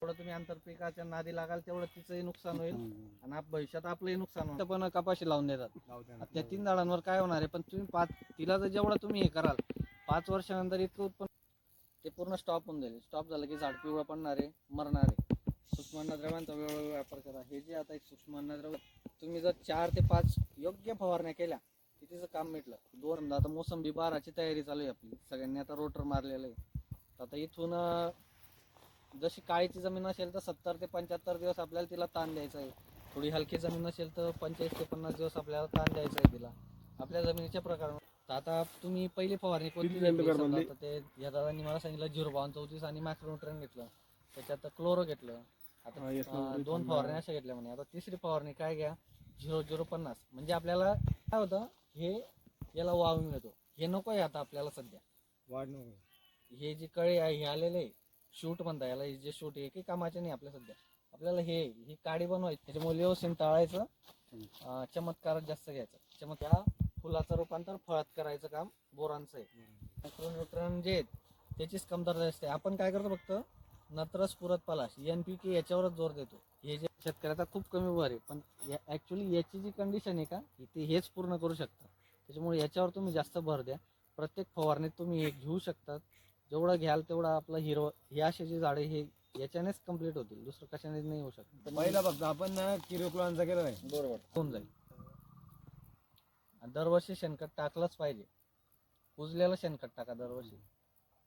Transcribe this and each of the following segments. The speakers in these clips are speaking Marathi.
थोडं तुम्ही आंतरपिकाच्या नादी लागाल तेवढं तिचंही नुकसान होईल. आणि आप- भविष्यात आपलंही नुकसान होईल पण कपाशी लावून देतात. त्या तीन झाडांवर काय होणार आहे पण तुम्ही पाच तिला जर जेवढं तुम्ही हे कराल पाच वर्षानंतर इतकं उत्पन्न ते पूर्ण स्टॉप होऊन जाईल. स्टॉप झालं की झाड पिवळं पडणार आहे मरणार आहे. सूक्ष्म अन्नद्रव्यांचा वेळोवेळी वापर करा. हे जे आता एक सूक्ष्म अन्नद्रव्य तुम्ही जर चार ते पाच योग्य फवारण्या केल्या की तिचं काम मिटलं. दोन आता मोसंबी बाराची तयारी चालू आहे आपली. सगळ्यांनी आता रोटर मारलेलं आहे. तर आता इथून अं, जशी काळीची जमीन असेल तर सत्तर ते पंच्याहत्तर दिवस आपल्याला तिला ताण द्यायचा आहे. थोडी हलकी जमीन असेल तर पंचेचाळीस ते पन्नास दिवस आपल्याला ताण द्यायचा आहे तिला. आपल्या जमिनीच्या प्रकार. आता तुम्ही पहिली फवारणी कोणती घेतली? म्हणजे? ते या दादांनी मला सांगितलं झिरो बावन चौतीस आणि मॅक्रोन्युट्रन घेतलं. त्याच्यात क्लोरो घेतलं. आता दोन no. फवारण्या अशा घेतल्या म्हणे. आता तिसरी फवारणी काय घ्या? झिरो झिरो पन्नास. म्हणजे आपल्याला काय होतं? हे याला वाव मिळतो हे नको आहे आता आपल्याला सध्या. वाढ हे जे कळे आहे हे आलेले शूट म्हणता याला हे जे शूट हे काही कामाचे नाही आपल्या सध्या. आपल्याला हे ही काडी बनवायची त्याच्यामुळे व्यवस्थित टाळायचं अं, जास्त घ्यायचं. चमत्कार फुलाचं रूपांतर फळात करायचं काम बोरांचं आहे. मायक्रोन्यूट्रन जे आहेत त्याचीच कमतरता असते. आपण काय करतो फक्त नत्रस पुरत पलाश एन पी के याच्यावरच जोर देतो. हे जे शेतकऱ्याचा खूप कमी भर आहे पण ॲक्च्युली याची जी कंडिशन आहे का ते हेच पूर्ण करू शकतात. त्याच्यामुळे याच्यावर तुम्ही जास्त भर द्या. प्रत्येक फवारणीत तुम्ही हे घेऊ शकतात. जेवढं घ्याल तेवढं आपलं हिरवं हे असे जे झाडे हे याच्यानेच कंप्लीट होतील. दुसरं कशाने नाही होऊ शकत. पहिला फक्त आपण ना किरोक्लोनचा केलं नाही. बरोबर. होऊन जाईल. आणि दरवर्षी शेणखत टाकलंच पाहिजे. कुजलेलं शेणखत टाका दरवर्षी.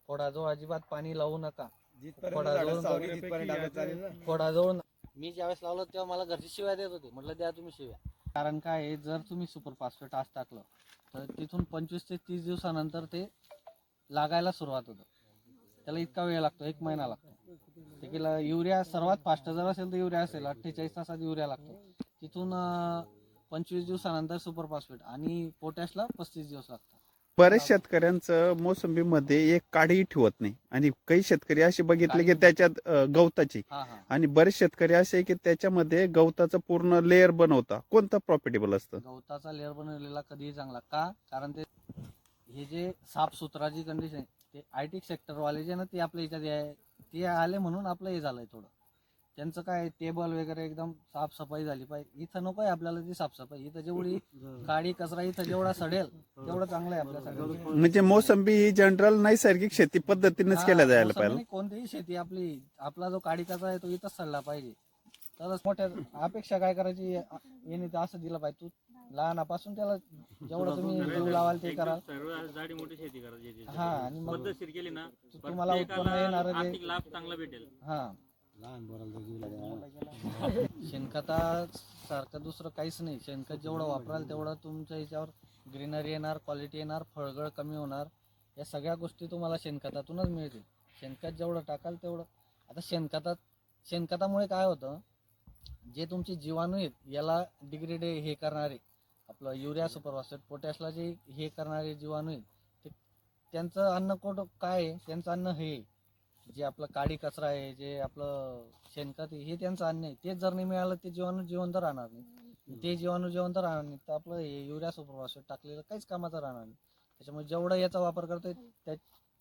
फोडाजवळ अजिबात पाणी लावू नका. जिथपर्यंत थोडा झाडं दोन सावली तिथपर्यंत टाकत चालेल ना? फोडाजवळ मी ज्यावेळेस लावलं तेव्हा मला घरची शिव्या देत होते. म्हटलं द्या तुम्ही शिव्या. कारण काय आहे, जर तुम्ही सुपर फास्फेट आज टाकलं तर तिथून पंचवीस ते तीस दिवसानंतर ते लागायला सुरुवात होतं. त्याला इतका वेळ लागतो एक महिना लागतो. ते केलं युरिया सर्वात फास्ट जर असेल तर युरिया असेल अठ्ठेचाळीस तासात युरिया लागतो. तिथून पंचवीस दिवसानंतर सुपर फास्फेट आणि पोटॅशला पस्तीस दिवस लागतात. बऱ्याच शेतकऱ्यांचं मोसंबीमध्ये एक काडीही ठेवत नाही. आणि काही शेतकरी असे बघितले की त्याच्यात गवताची. आणि बरेच शेतकरी असे की त्याच्यामध्ये गवताचं पूर्ण लेअर बनवता. कोणतं प्रॉफिटेबल असतं? गवताचा लेअर बनवलेला कधीही चांगला का? कारण ते हे जे साफसुथराची कंडिशन आहे ते आय टी सेक्टरवाले जे ना ते आपल्या याच्यात आहे ते आले म्हणून आपलं हे झालंय थोडं. त्यांचं काय टेबल वगैरे एकदम साफसफाई झाली पाहिजे. इथं नको आहे आपल्याला ती साफसफाई. इथं जेवढी काडी कचरा इथं जेवढा सडेल तेवढं चांगलं आहे आपल्यासाठी म्हणजे मोसंबी ही जनरल नैसर्गिक शेती पद्धतीनेच केल्या जायला पाहिजे. कोणतीही शेती आपली आपला जो काडी कचरा आहे तो इथंच सडला पाहिजे. तरच मोठ्या अपेक्षा काय करायची? याने तर असं दिलं पाहिजे. तू लहानापासून त्याला जेवढं तुम्ही जीव लावाल ते कराल. सर्व जाडी मोठी शेती करायची याची. हा आणि मग पद्धतशीर केली ना तुम्हाला उत्पन्न येणार आर्थिक लाभ चांगला भेटेल. हा. लहान जीव. शेणखता सारखं दुसरं काहीच नाही. शेणखत जेवढं वापराल तेवढं तुमच्या ह्याच्यावर ग्रीनरी येणार क्वालिटी येणार फळगळ कमी होणार. या सगळ्या गोष्टी तुम्हाला शेणखतातूनच मिळतील. शेणखत जेवढं टाकाल तेवढं. आता शेणखतात शेणखतामुळे काय होतं? जे तुमचे जीवाणू आहेत याला डिग्रेड हे करणारे. आपलं युरिया सुपरफॉस्फेट पोटॅशला जे हे करणारे जीवाणू आहेत ते त्यांचं अन्न कोट काय आहे? त्यांचं अन्न हे. जे आपलं काडी कचरा आहे जे आपलं शेणखत आहे हे त्यांचं अन्न आहे. तेच जर नाही मिळालं ते जीवाणू जिवंत राहणार नाही. ते जीवाणू जिवंत राहणार नाही. तर आपलं हे युरिया सुपरफॉस्फेट टाकलेलं काहीच कामाचं राहणार नाही. त्याच्यामुळे जेवढं याचा वापर करतोय त्या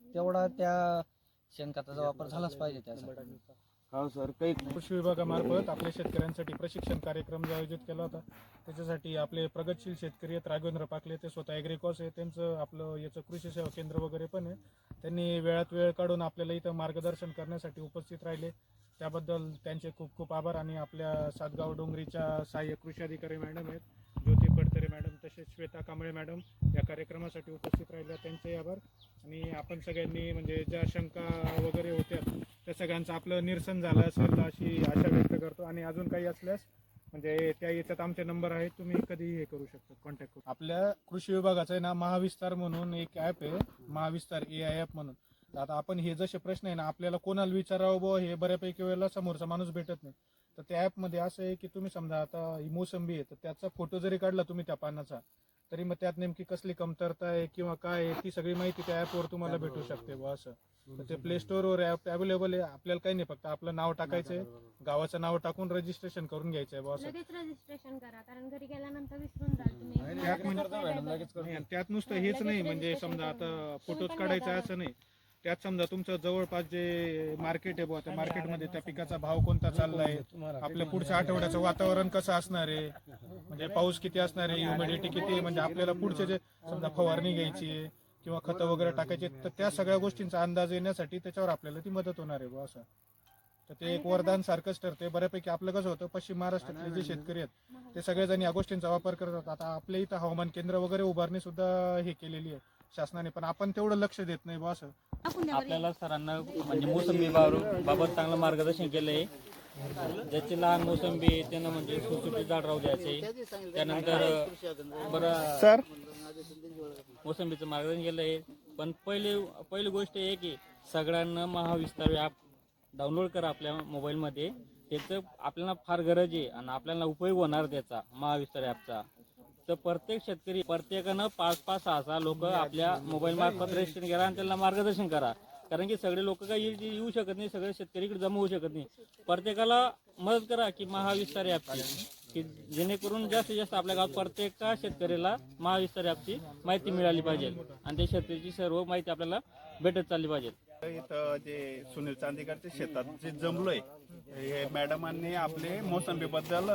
तेवढा त्या शेणखताचा वापर झालाच पाहिजे त्यासाठी. हो सर. काही कृषी विभागामार्फत आपल्या शेतकऱ्यांसाठी प्रशिक्षण कार्यक्रम जो आयोजित केला होता त्याच्यासाठी आपले प्रगतशील शेतकरी आहेत राघवेंद्र पाकले ते स्वतः ॲग्रिकॉस आहे. त्यांचं आपलं याचं कृषी सेवा केंद्र वगैरे पण आहे. त्यांनी वेळात वेळ काढून आपल्याला इथं मार्गदर्शन करण्यासाठी उपस्थित राहिले. त्याबद्दल त्यांचे खूप खूप आभार आणि आपल्या सातगाव डोंगरीच्या सहाय्यक कृषी अधिकारी मॅडम आहेत ज्योती पडतरे मॅडम तसेच श्वेता कांबळे मॅडम या कार्यक्रमासाठी उपस्थित राहिल्या. त्यांचे आभार. आणि आपण सगळ्यांनी म्हणजे ज्या शंका वगैरे होत्या त्या सगळ्यांचं आपलं निरसन झालं असेल अशी आशा व्यक्त करतो. आणि अजून काही असल्यास म्हणजे त्या याच्यात आमचे नंबर आहेत तुम्ही कधीही हे करू शकता कॉन्टॅक्ट करू आपल्या कृषी विभागाचं आहे ना महाविस्तार म्हणून एक ॲप आहे महाविस्तार ए आय ॲप म्हणून. आता आपण हे जसे प्रश्न आहे ना आपल्याला कोणाला विचारावं बुवा हे बऱ्यापैकी वेळेला समोरचा माणूस भेटत नाही. तर त्या ॲपमध्ये असं आहे की तुम्ही समजा आता ही मोसंबी आहे तर त्याचा फोटो जरी काढला तुम्ही त्या पानाचा तरी मग त्यात नेमकी कसली कमतरता आहे किंवा काय आहे ती सगळी माहिती त्या ॲपवर तुम्हाला भेटू शकते बुवा असं. तर ते प्ले स्टोअरवर ॲप अवेलेबल आहे आपल्याला काही नाही फक्त आपलं नाव टाकायचं आहे गावाचं नाव टाकून रजिस्ट्रेशन करून घ्यायचं आहे बुवा असं. लगेच रजिस्ट्रेशन करा कारण घरी गेल्यानंतर विसरून जाल तुम्ही. आणि त्यात नुसतं हेच नाही म्हणजे समजा आता फोटोज काढायचा असं नाही. त्यात समजा तुमचं जवळपास जे मार्केट आहे बुवा त्या मार्केटमध्ये त्या पिकाचा भाव कोणता चाललाय? आपल्या पुढच्या आठवड्याचं वातावरण कसं असणार आहे? म्हणजे पाऊस किती असणार आहे? ह्युमिडिटी किती आहे? म्हणजे आपल्याला पुढचे जे समजा फवारणी घ्यायची आहे किंवा खतं वगैरे टाकायचे तर त्या सगळ्या गोष्टींचा अंदाज येण्यासाठी त्याच्यावर आपल्याला ती मदत होणार आहे बुवा असं. तर ते एक वरदान सारखंच ठरते बऱ्यापैकी आपलं कसं होतं पश्चिम महाराष्ट्रातले जे शेतकरी आहेत ते सगळेजण या गोष्टींचा वापर करतात आता आपल्या इथं हवामान केंद्र वगैरे उभारणी सुद्धा हे केलेली आहे. शासनाने पण आपण तेवढं लक्ष देत नाही बुवा असं. आपल्याला सरांना म्हणजे मोसंबी बाबत बाबत चांगलं मार्गदर्शन केलंय. ज्याची लहान मोसंबी आहे, त्यांना म्हणजे सुटसुटीत झाड राहू द्यायचे. त्यानंतर बरं सर? मोसंबीचं मार्गदर्शन केलंय. पण पहिले पहिली गोष्ट आहे की सगळ्यांना महाविस्तार ॲप डाउनलोड करा आपल्या मोबाईलमध्ये त्याचं आपल्याला फार गरज आहे आणि आपल्याला उपयोग होणार त्याचा महाविस्तार ॲपचा तर प्रत्येक शेतकरी प्रत्येकानं पाच पाच सहा सहा लोक आपल्या मोबाईल मार्फत रजिस्टर करा आणि त्यांना मार्गदर्शन करा. कारण की सगळे लोक काही येऊ शकत नाही सगळे शेतकरी इकडे जमा होऊ शकत नाही. प्रत्येकाला मदत करा की महाविस्तार ॲपची की जेणेकरून जास्तीत जास्त आपल्या गावात प्रत्येक शेतकऱ्याला महाविस्तार ॲपची माहिती मिळाली पाहिजे. आणि त्या शेतकऱ्याची सर्व माहिती आपल्याला भेटत चालली पाहिजे. इथं जे सुनील चांदेकरच्या शेतात जे जमलोय हे मॅडमांनी आपले मोसंबी बद्दल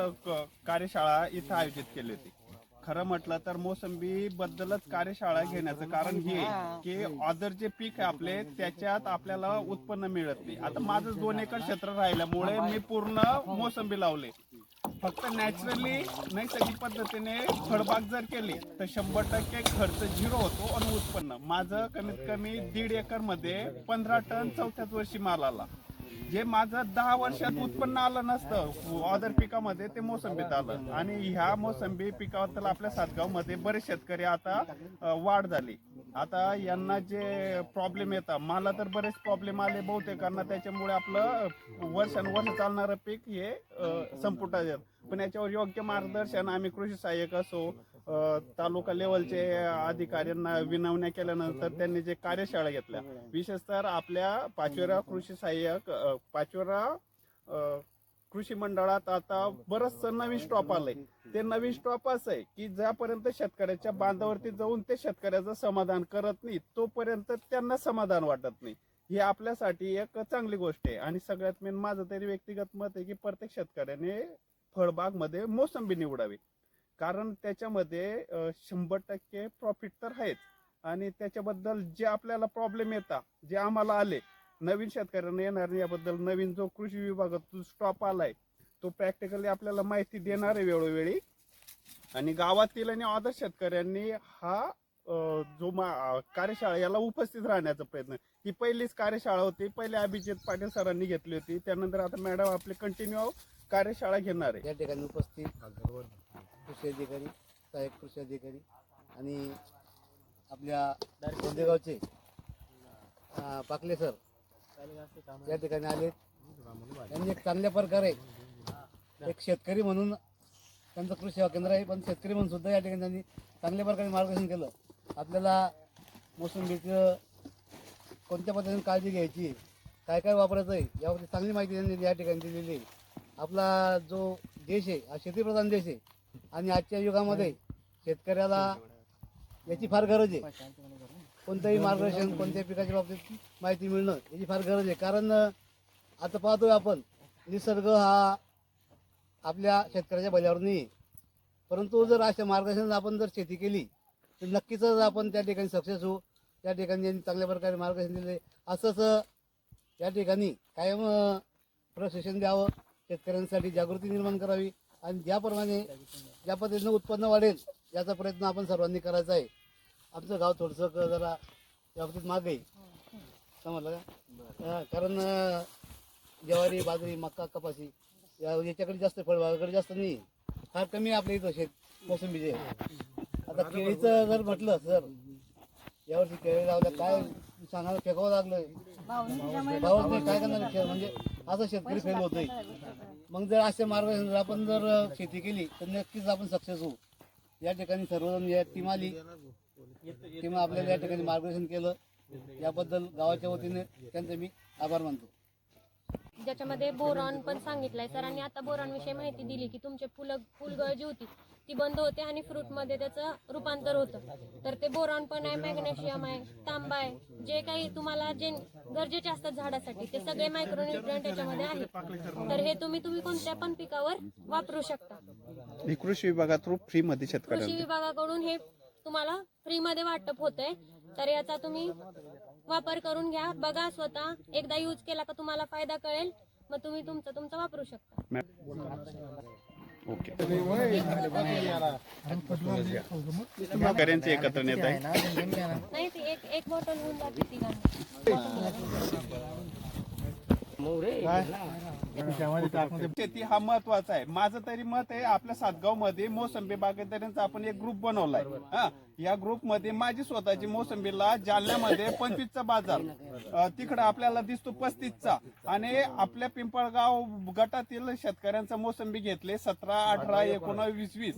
कार्यशाळा इथं आयोजित केली होती. खरं म्हटलं तर मोसंबी बद्दलच कार्यशाळा घेण्याचं कारण हे की ऑदर जे पीक आहे आपले त्याच्यात आपल्याला उत्पन्न मिळत नाही. आता माझं दोन एकर क्षेत्र राहिल्यामुळे मी पूर्ण मोसंबी लावले. फक्त नॅचरली नैसर्गिक पद्धतीने फळबाग जर केली तर शंभर टक्के खर्च झिरो होतो आणि उत्पन्न. माझं कमीत कमी दीड एकरमध्ये पंधरा टन चौथ्याच वर्षी माल आला. जे माझं दहा वर्षात उत्पन्न आलं नसतं अदर पिकामध्ये ते मोसंबीत आलं. आणि ह्या मोसंबी पिकाबद्दल आपल्या सातगावमध्ये बरेच शेतकरी आता वाढ झाली. आता यांना जे प्रॉब्लेम येतात मला तर बरेच प्रॉब्लेम आले बहुतेकांना त्याच्यामुळे आपलं वर्षानुवर्ष चालणारं पीक हे संपुटात येत. पण याच्यावर योग्य मार्गदर्शन आम्ही कृषी सहाय्यक असो तालुका लेवलचे अधिकाऱ्यांना विनवण्या केल्यानंतर त्यांनी जे कार्यशाळा घेतल्या. विशेषतः आपल्या पाचवेरा कृषी सहाय्यक पाचवेरा कृषी मंडळात आता बरंच नवीन स्टॉप आलंय. ते नवीन स्टॉप असं आहे की ज्यापर्यंत शेतकऱ्याच्या बांधावरती जाऊन ते शेतकऱ्याचं समाधान करत नाही तोपर्यंत त्यांना समाधान वाटत नाही. ही आपल्यासाठी एक चांगली गोष्ट आहे. आणि सगळ्यात मेन माझं तरी व्यक्तिगत मत आहे की प्रत्येक शेतकऱ्याने फळबागमध्ये मोसंबी निवडावी. कारण त्याच्यामध्ये शंभर टक्के प्रॉफिट तर आहेच. आणि त्याच्याबद्दल जे आपल्याला प्रॉब्लेम येतात जे आम्हाला आले नवीन शेतकऱ्यांना येणार याबद्दल नवीन जो कृषी विभागात स्टॉप आलाय तो प्रॅक्टिकली आपल्याला माहिती देणार आहे वेळोवेळी. आणि गावातील आणि अदर शेतकऱ्यांनी हा जो मा- कार्यशाळा याला उपस्थित राहण्याचा प्रयत्न ही पहिलीच कार्यशाळा होती. पहिले अभिजित पाटील सरांनी घेतली होती. त्यानंतर आता मॅडम आपले कंटिन्यू कार्यशाळा घेणार आहे. या ठिकाणी उपस्थित कृषी अधिकारी सहाय्यक कृषी अधिकारी आणि आपल्या कोंदेगावचे पाकले सर या ठिकाणी आले. त्यांनी एक चांगल्या प्रकारे एक शेतकरी म्हणून त्यांचं कृषी सेवा केंद्र आहे पण शेतकरी म्हणून सुद्धा या ठिकाणी त्यांनी चांगल्या प्रकारे मार्गदर्शन केलं. आपल्याला मोसंबीचं कोणत्या पद्धतीने काळजी घ्यायची काय काय वापरायचं आहे यावरती चांगली माहिती त्यांनी या ठिकाणी दिलेली आहे. आपला जो देश आहे हा शेतीप्रधान देश आहे आणि आजच्या युगामध्ये शेतकऱ्याला याची फार गरज आहे. कोणतंही मार्गदर्शन कोणत्याही पिकाच्या बाबतीत माहिती मिळणं याची फार गरज आहे. कारण आता पाहतोय आपण निसर्ग हा आपल्या शेतकऱ्याच्या बजावर नाही आहे. परंतु जर अशा मार्गदर्शन आपण जर शेती केली तर नक्कीच आपण त्या ठिकाणी सक्सेस होऊ त्या ठिकाणी चांगल्या प्रकारे मार्गदर्शन दिले असंच या ठिकाणी कायम प्रशिक्षण द्यावं शेतकऱ्यांसाठी जागृती निर्माण करावी. आणि ज्याप्रमाणे ज्या पद्धतीनं उत्पन्न वाढेल याचा प्रयत्न आपण सर्वांनी करायचा आहे. आमचं गाव थोडंसं क- जरा या बाबतीत मागे आहे. समजलं का? हा, कारण अं, ज्वारी बाजरी मक्का कपाशी या याच्याकडे जास्त फळबागाकडे जास्त नाही फार कमी आपल्या इथं शेत मोसंबीचे आता केळीचं जर म्हटलं सर यावर्षी केळी लावल्या काय सांगायला फेकावं लागलं भावच नाही काय करणार शेत- म्हणजे असं शेतकरी फेल होतोय मग जर असे मार्गदर्शन जर आपण जर शेती केली तर नक्कीच आपण सक्सेस होऊ. या ठिकाणी सर्वजण या टीम आली. टीम आपल्याला या ठिकाणी मार्गदर्शन केलं. याबद्दल गावाच्या वतीने त्यांचे मी आभार मानतो. ज्याच्यामध्ये बोरॉन पण सांगितलंय सरांनी आता बोरॉन विषयी माहिती दिली की तुमचे फुलं फुलगळ जी होती ती बंद होते आणि फ्रूटमध्ये त्याचं रूपांतर होतं. तर ते बोरॉन पण आहे मॅग्नेशियम आहे तांबा आहे जे काही तुम्हाला जे गरजेचे असतात झाडासाठी ते सगळे मायक्रोन्युट्रियन त्याच्यामध्ये आहेत. तर हे तुम्ही तुम्ही कोणत्या पण पिकावर वापरू शकता. ही कृषी विभागात थ्रू फ्री मध्ये कृषी विभागाकडून हे तुम्हाला फ्रीमध्ये वाटप होतंय. तर याचा तुम्ही वापर करून घ्या. बघा स्वतः एकदा यूज केला का तुम्हाला फायदा कळेल. मग तुम्ही तुमचं तुमचं वापरू शकता. ओके. एकत्र नेत आहे शेती हा महत्त्वाचा आहे. माझं तरी मत आहे आपल्या सातगावमध्ये मोसंबी बागायतदारांचा आपण एक ग्रुप बनवलाय. हा या ग्रुपमध्ये माझी स्वतःची मोसंबीला जालन्यामध्ये पंचवीसचा बाजार. अं, तिकडं आपल्याला दिसतो पस्तीसचा. आणि आपल्या पिंपळगाव गटातील शेतकऱ्यांचा मोसंबी घेतले सतरा अठरा एकोणावीस वीस.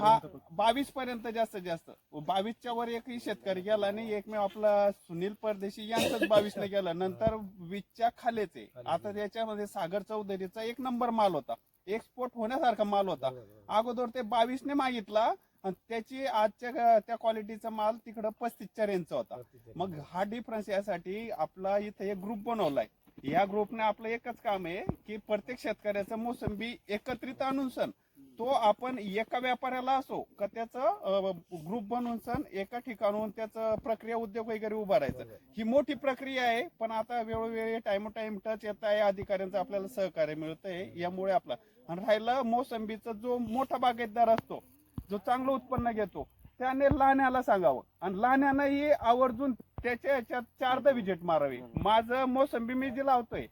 हा बावीस पर्यंत जास्तीत जास्त. बावीसच्या वर एकही शेतकरी गेला आणि एकमेव आपला सुनील परदेशी यांचाच बावीसला गेला. नंतर वीसच्या खालीच आहे. आता त्याच्यामध्ये सागर चौधरीचा एक नंबर माल होता. एक्सपोर्ट होण्यासारखा माल होता. अगोदर ते बावीसने मागितला आणि त्याची आजच्या त्या क्वालिटीचा माल तिकडं पस्तीसच्या रेंजचा होता. मग हा डिफरन्स यासाठी आपला इथे एक ग्रुप बनवलाय. या ग्रुपने आपलं एकच काम आहे की प्रत्येक शेतकऱ्याचं मोसंबी एकत्रित आणून सण. तो आपण एका व्यापाऱ्याला असो का त्याचं ग्रुप बनवून सण एका ठिकाणून त्याचं प्रक्रिया उद्योग वगैरे उभारायचं. ही मोठी प्रक्रिया आहे पण आता वेळोवेळी टाइम टाइम टच येत आहे अधिकाऱ्यांचं आपल्याला सहकार्य मिळत आहे यामुळे आपला. आणि राहिलं मोसंबीचा जो मोठा बागायतदार असतो जो चांगलं उत्पन्न घेतो त्याने लहान्याला सांगावं. आणि लहान्यानंही आवर्जून त्याच्या याच्यात चारदा विजिट मारावी. माझं मोसंबी मी जे लावतोय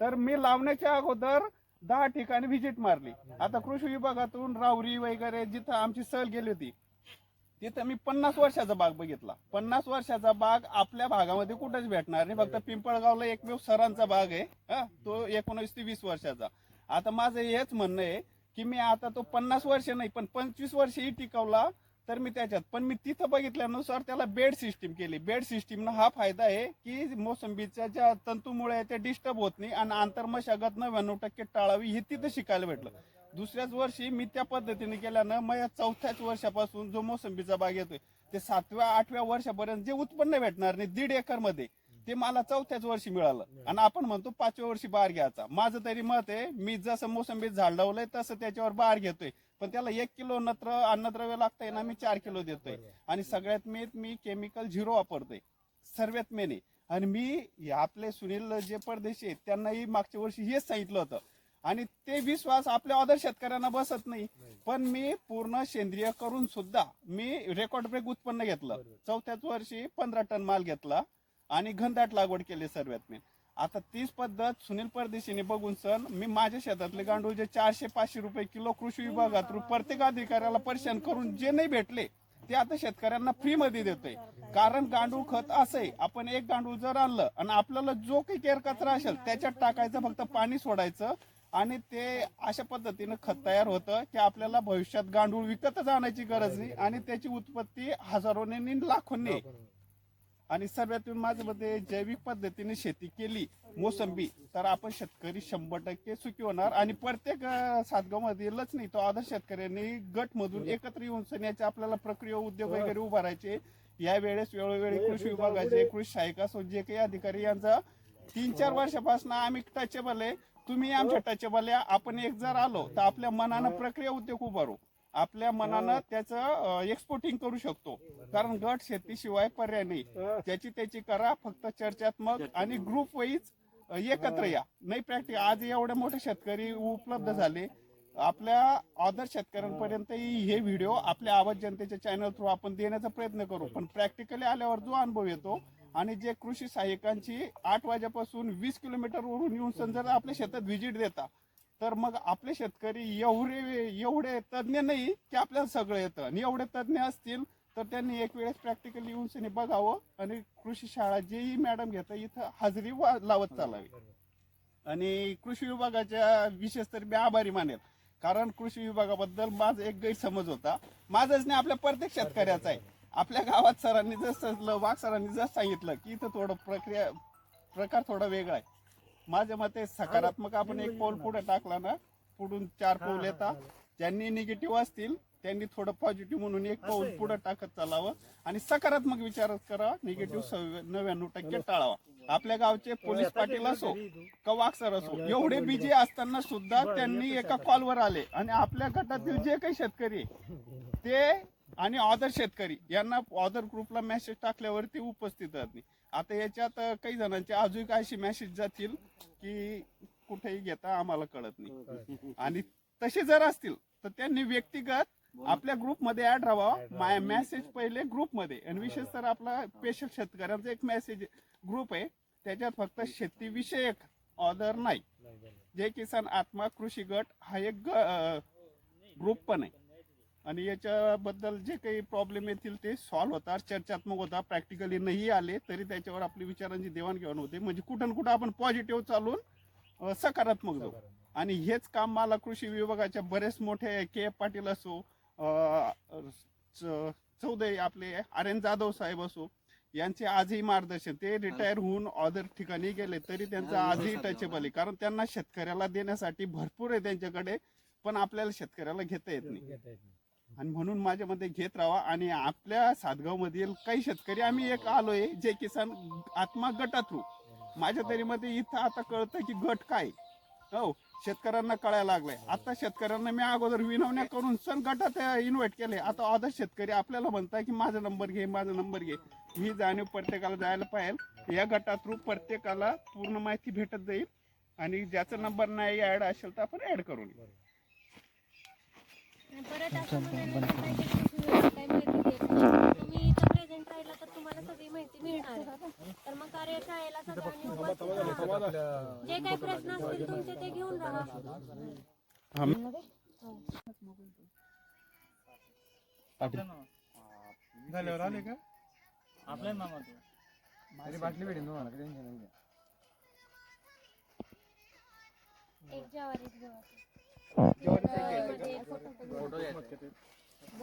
तर मी लावण्याच्या अगोदर दहा ठिकाणी व्हिजिट मारली. आता कृषी विभागातून रावरी वगैरे जिथं आमची सहल गेली होती तिथं मी पन्नास वर्षाचा बाग बघितला. पन्नास वर्षाचा बाग आपल्या भागामध्ये कुठेच भेटणार नाही. फक्त पिंपळगावला एकमेव सरांचा बाग आहे. हा, तो एकोणीस ते वीस वर्षाचा. आता माझं हेच म्हणणं आहे की मी आता तो पन्नास वर्ष नाही पण पंचवीस वर्षही टिकवला. तर मी त्याच्यात पण मी तिथं बघितल्यानुसार त्याला बेड सिस्टीम केली. बेड सिस्टीमनं हा फायदा आहे की मोसंबीच्या ज्या तंतूमुळे ते डिस्टर्ब होत नाही आणि आंतरमशागत नव्याण्णव टक्के टाळावी हे तिथं शिकायला भेटलं. दुसऱ्याच वर्षी मी त्या पद्धतीने केल्यानं मग या चौथ्याच वर्षापासून जो मोसंबीचा बाग येतोय ते सातव्या आठव्या वर्षापर्यंत जे उत्पन्न भेटणार नाही दीड एकरमध्ये ते मला चौथ्याच वर्षी मिळालं. आणि आपण म्हणतो पाचव्या वर्षी बार घ्यायचा. माझं तरी मत आहे मी जसं मोसंबीत झाड लावलंय तसं त्याच्यावर बार घेतोय. पण त्याला एक किलो नत्र अन्नद्रव्य लागतंय ना मी चार किलो देतोय. आणि सगळ्यात मेन मी केमिकल झिरो वापरतोय. सर्वात मेन. आणि मी आपले सुनील जे परदेशी आहेत त्यांनाही मागच्या वर्षी हेच सांगितलं होतं. आणि ते विश्वास आपल्या अदर शेतकऱ्यांना बसत नाही. पण मी पूर्ण सेंद्रिय करून सुद्धा मी रेकॉर्ड ब्रेक उत्पन्न घेतलं. चौथ्याच वर्षी पंधरा टन माल घेतला आणि घनदाट लागवड केली सर्वात मेन आता तीच पद्धत सुनील परदेशीने बघून सण मी माझ्या शेतातले गांडूळ जे चारशे पाचशे रुपये किलो कृषी विभागात प्रत्येक अधिकाऱ्याला परेशान करून जे नाही भेटले ते आता शेतकऱ्यांना फ्री मध्ये देतोय. कारण गांडूळ खत असं आहे आपण एक गांडूळ जर आणलं आणि आपल्याला जो काही केर कचरा असेल त्याच्यात टाकायचं फक्त पाणी सोडायचं आणि ते अशा पद्धतीनं खत तयार होतं की आपल्याला भविष्यात गांडूळ विकतच आणायची गरज नाही आणि त्याची उत्पत्ती हजारोने लाखोंनी आणि सर्वात माझं मते जैविक पद्धतीने शेती केली मोसंबी तर आपण शेतकरी शंभर टक्के सुखी होणार. आणि प्रत्येक सातगाव मधीलच नाही तो आदर्श शेतकऱ्यांनी गट मधून एकत्र येऊन सण्याचे आपल्याला प्रक्रिया उद्योग वगैरे उभारायचे. या वेळेस वेळोवेळी कृषी विभागाचे कृषी सहाय्यक असो जे काही अधिकारी यांचा तीन चार वर्षापासून आम्ही टचेबल आहे. तुम्ही आमच्या टचेबल आहे आपण एक जर आलो तर आपल्या मनानं प्रक्रिया उद्योग उभारू. आपल्या मनानं त्याचं एक्सपोर्टिंग करू शकतो. कारण गट शेतीशिवाय पर्याय नाही. त्याची त्याची करा फक्त चर्चात्मक आणि ग्रुप वाईज एकत्र या. नाही प्रॅक्टिस आज एवढे मोठे शेतकरी उपलब्ध झाले. आपल्या अदर शेतकऱ्यांपर्यंत हे व्हिडिओ आपल्या आवाज जनतेच्या चॅनल थ्रू आपण देण्याचा प्रयत्न करू. पण प्रॅक्टिकली आल्यावर जो अनुभव येतो आणि जे कृषी सहाय्यकांची आठ वाजेपासून वीस किलोमीटर वरून येऊन जर आपल्या शेतात व्हिजिट देता तर मग आपले शेतकरी एवढे एवढे तज्ज्ञ नाही की आपल्याला सगळं येतं. आणि एवढे तज्ज्ञ असतील तर त्यांनी एक वेळेस प्रॅक्टिकली येऊन त्यांनी बघावं आणि कृषी शाळा जेही मॅडम घेतं इथं हजेरी वा- लावत चालावी. आणि कृषी विभागाच्या विशेष तर मी आभारी मानेल. कारण कृषी विभागाबद्दल माझा एक गैरसमज होता. माझंच नाही आपल्या प्रत्येक शेतकऱ्याचा आहे. आपल्या गावात सरांनी जसं वाघ सरांनी जसं सांगितलं की इथं थोडं प्रक्रिया प्रकार थोडा वेगळा आहे. माझ्या मते सकारात्मक आपण एक पाऊल पुढे टाकला ना पुढून चार पाऊल येतात. ज्यांनी निगेटिव्ह असतील त्यांनी थोडं पॉझिटिव्ह म्हणून एक पाऊल पुढे टाकत चालावं. आणि सकारात्मक विचार करावा निगेटिव्ह नव्याण्णव टक्के टाळावा. आपल्या गावचे पोलीस पाटील असो का वाक्सर असो एवढे बिजी असताना सुद्धा त्यांनी एका कॉलवर आले. आणि आपल्या गटातील जे काही शेतकरी ते आणि ऑदर शेतकरी यांना ऑदर ग्रुपला मेसेज टाकल्यावरती उपस्थित राहत नाही आता याच्यात काही जणांचे अजून अशी मेसेज जातील की कुठेही घेता आम्हाला कळत नाही. आणि तसे जर असतील तर त्यांनी व्यक्तिगत आपल्या ग्रुपमध्ये ऍड राहावा. मेसेज पहिले ग्रुपमध्ये आणि विशेष तर आपला स्पेशल शेतकऱ्यांचा एक मेसेज ग्रुप आहे. त्याच्यात फक्त शेतीविषयक ऑदर नाही. जय किसान आत्मा कृषी गट हा एक ग्रुप पण आहे. आणि याच्याबद्दल जे काही प्रॉब्लेम येतील ते सॉल्व्ह होतात चर्चात्मक होता प्रॅक्टिकली नाही आले तरी त्याच्यावर आपली विचारांची देवाणघेवाण होते. म्हणजे कुठं न कुठं आपण पॉझिटिव्ह चालून सकारात्मक जाऊ. आणि हेच काम मला कृषी विभागाच्या बरेच मोठे के. एफ. पाटील असो चौधरी आपले आर. एन. जाधव साहेब असो यांचे आजही मार्गदर्शन ते रिटायर होऊन ऑदर ठिकाणी गेले तरी त्यांचं आजही टचेबल आहे कारण त्यांना शेतकऱ्याला देण्यासाठी भरपूर आहे त्यांच्याकडे पण आपल्याला शेतकऱ्याला घेता येत नाही. आणि म्हणून माझ्या मध्ये घेत राहा आणि आपल्या सातगाव मधील काही शेतकरी आम्ही एक आलोय जे किसान आत्मा गटा थ्रू माझ्या तरी मध्ये इथं आता कळतं की गट काय. हो शेतकऱ्यांना कळायला लागलंय. आता शेतकऱ्यांना मी अगोदर विनवण्या करून सण गटात इन्व्हाइट केले आता अदर शेतकरी आपल्याला म्हणताय की माझा नंबर घे माझा नंबर घे. ही जाणीव प्रत्येकाला जायला पाहिजे. या गटा थ्रू प्रत्येकाला पूर्ण माहिती भेटत जाईल. आणि ज्याचा नंबर नाही ऍड असेल तर आपण ऍड करून घेऊ. परत असं म्हणायला तुम्ही इथं प्रेझेंट राहिला तर तुम्हाला सगळी माहिती मिळणार आहे. तर मग कार्यशाळेला सगळ्यांनी उपस्थित राहा. जे काही प्रश्न असतील तुमचे ते घेऊन राहा झाल्यावर आले का आपल्या नावात तरी बाटली भेटेल तुम्हाला टेन्शन नाही एक ज्वारी एक गव्हाची. फोटो घ्यायचा.